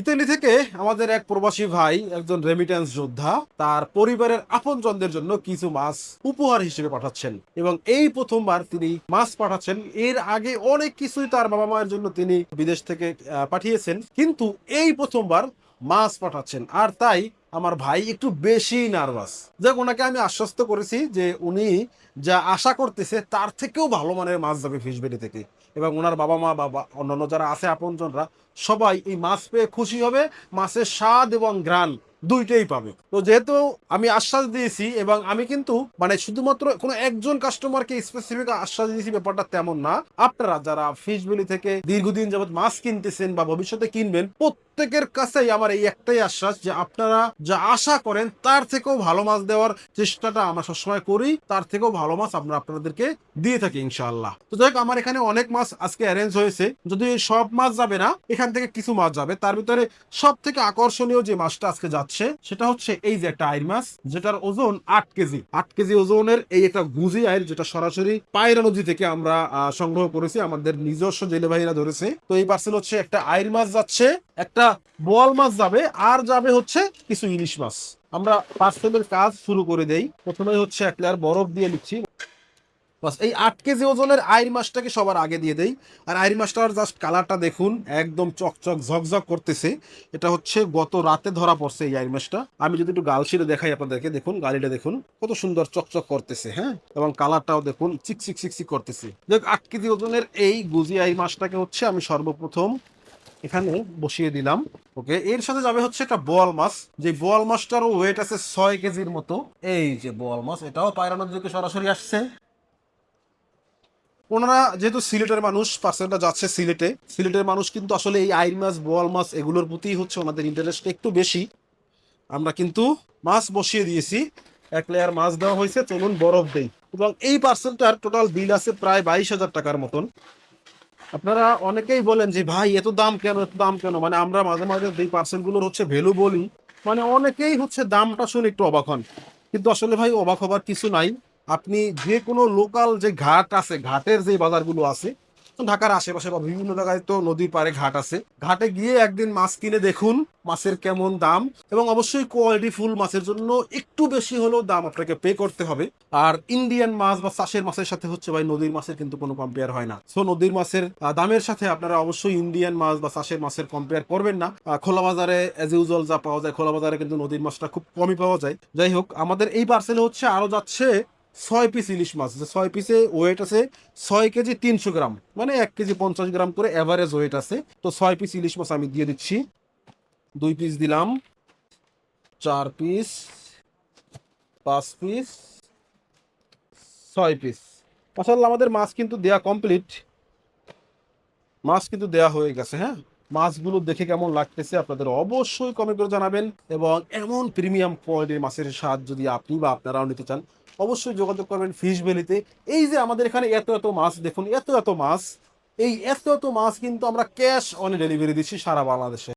Italy থেকে আমাদের এক প্রবাসী ভাই, একজন রেমিটেন্স যোদ্ধা, তার পরিবারের আপনজনদের জন্য কিছু মাছ উপহার হিসেবে পাঠাচ্ছেন এবং এই প্রথমবার তিনি মাছ পাঠাচ্ছেন। এর আগে অনেক কিছুই তার বাবা মায়ের জন্য তিনি বিদেশ থেকে পাঠিয়েছেন, কিন্তু এই প্রথমবার মাছ পাঠাচ্ছেন। আর তাই আমার ভাই একটু বেশি নার্ভাস। যাক ওনাকে আমি আশ্বস্ত করেছি যে উনি যা আশা করতেছে তার থেকেও ভালো মানের মাছ যাবে ফিশবেরি থেকে। এবং ওনার বাবা মা বাবা অন্যান্য যারা আছে, আপনজনরা, সবাই এই মাছ পেয়ে খুশি হবে। মাছের স্বাদ এবং গ্রান দুইটাই পাবে। তো যেহেতু আমি আশ্বাস দিয়েছি এবং আমি কিন্তু মানে শুধুমাত্র কোনো একজন কাস্টমারকে স্পেসিফিক আশ্বাস দিয়েছি, ব্যাপারটা তেমন না। আপনারা যারা ফিশ ভ্যালি থেকে দীর্ঘদিন যাবত মাছ কিনতেছেন বা ভবিষ্যতে কিনবেন প্রত্যেকের কাছেই আমার এই একটাই আশ্বাস যে আপনারা যা আশা করেন, তার থেকেও ভালো মাছ দেওয়ার চেষ্টাটা আমরা সবসময় করি। তার থেকেও ভালো মাছ আমরা আপনাদেরকে দিয়ে থাকি, ইনশাআল্লাহ। তো যাই আমার এখানে অনেক মাছ আজকে অ্যারেঞ্জ হয়েছে। যদি সব মাছ যাবে না, এখান থেকে কিছু মাছ যাবে। তার ভিতরে সব থেকে আকর্ষণীয় যে মাছটা আজকে যাচ্ছে, সেটা হচ্ছে এই যে একটা আইর মাছ, যেটার ওজন আট কেজি। আট কেজি ওজনের এই একটা গুজি আইর, যেটা সরাসরি পায়রা নদী থেকে আমরা সংগ্রহ করেছি। আমাদের নিজস্ব জেলে ভাইরা ধরেছে। তো এই পার্সেল হচ্ছে একটা আইর মাছ যাচ্ছে। একটা বোয়াল মাছ যাবে, আর যাবে হচ্ছে কিছু ইলিশ মাছ। আমরা পার্সেলের কাজ শুরু করে দেই। প্রথমে হচ্ছে এক লেয়ার বরফ দিয়ে নিচ্ছি। এই আট কেজি ওজনের আইর মাছটাকে সবার আগে দিয়ে দেই। আর আইর মাছটার জাস্ট কালারটা দেখুন, একদম চকচক, ঝকঝক করতেছে। এটা হচ্ছে গত রাতে ধরা পড়ছে এই আইর মাছটা। আমি যদি একটু গাল ছিঁড়ে দেখাই আপনাদেরকে, দেখুন, গালিটা দেখুন, কত সুন্দর চকচক করতেছে হ্যাঁ? এবং কালারটাও দেখুন, চিকচিক চিকচিক করতেছে। দেখ আট কেজি ওজনের এই গুজি আইর মাছটাকে হচ্ছে আমি সর্বপ্রথম এখানে বসিয়ে দিলাম, ওকে? এর সাথে যাবে হচ্ছে একটা বোয়াল মাছ। যে বোয়াল মাছটারও ওয়েট আছে ছয় কেজির মতো। এই যে বোয়াল মাছ, এটাও পায়রা নদী থেকে সরাসরি আসছে। ওনারা যেহেতু সিলেটের মানুষ পার্সেলটা যাচ্ছে সিলেটে। সিলেটের মানুষ কিন্তু আসলে এই আইর মাছ, বোয়াল মাছ, এগুলোর প্রতি হচ্ছে ওনাদের ইন্টারেস্ট একটু বেশি। আমরা কিন্তু মাছ বসিয়ে দিয়েছি। এক লেয়ার মাছ দেওয়া হয়েছে, চলুন বরফ দেই। এবং এই পার্সেলটার টোটাল বিল আছে প্রায় বাইশ হাজার টাকার মতন। আপনারা অনেকেই বলেন যে, ভাই, এত দাম কেন, এত দাম কেন? মানে আমরা মাঝে মাঝে যেই পার্সেলগুলোর হচ্ছে ভ্যালু বলি মানে অনেকেই হচ্ছে দামটা শুনে একটু অবাক হন। কিন্তু আসলে ভাই, অবাক হবার কিছু নাই। আপনি যে কোনো লোকাল যে ঘাট আছে, ঘাটের যে বাজারগুলো আছে ঢাকার আশেপাশে বা বিভিন্ন জায়গায় তো নদীর পাড়ে ঘাট আছে। ঘাটে গিয়ে একদিন মাছ কিনে দেখুন, মাছের কেমন দাম এবং অবশ্যই কোয়ালিটি ফুল মাছের জন্য একটু বেশি হলেও দাম আপনাকে পে করতে হবে। আর ইন্ডিয়ান মাছ বা চাষের মাছের সাথে হচ্ছে ভাই, নদীর মাছের কিন্তু কোনো কম্পেয়ার হয় না। সো নদীর মাছের দামের সাথে আপনারা অবশ্যই ইন্ডিয়ান মাছ বা চাষের মাছের কম্পেয়ার করবেন না। খোলা বাজারে এজ ইউজুয়াল যা পাওয়া যায়, খোলা বাজারে কিন্তু নদীর মাছটা খুব কমই পাওয়া যায়। যাই হোক, আমাদের এই পার্সেলে হচ্ছে আরও যাচ্ছে ছয় পিস ইলিশ মাছ যে ছয় পিসে ওয়েট আছে ছয় কেজি তিনশো গ্রাম। মানে এক কেজি পঞ্চাশ গ্রাম করে এভারেজ ওয়েট আছে। তো ছয় পিস ইলিশ মাছ আমি দিয়ে দিচ্ছি। দুই পিস দিলাম। চার পিস পাঁচ পিস ছয় পিস মাসাল্লাহ আমাদের মাছ কিন্তু দেয়া কমপ্লিট মাছ কিন্তু দেয়া হয়ে গেছে হ্যাঁ? মাছগুলো দেখে কেমন লাগতেছে আপনাদের অবশ্যই কমেন্ট করে জানাবেন। এবং এমন প্রিমিয়াম কোয়ালিটির মাছের স্বাদ যদি আপনি বা আপনারাও নিতে চান অবশ্যই যোগাযোগ করবেন ফিশ ভ্যালিতে এই যে আমাদের এখানে এত এত মাছ, দেখুন, এত এত মাছ। এই এত এত মাছ কিন্তু আমরা ক্যাশ অনে ডেলিভারি দিচ্ছি সারা বাংলাদেশে।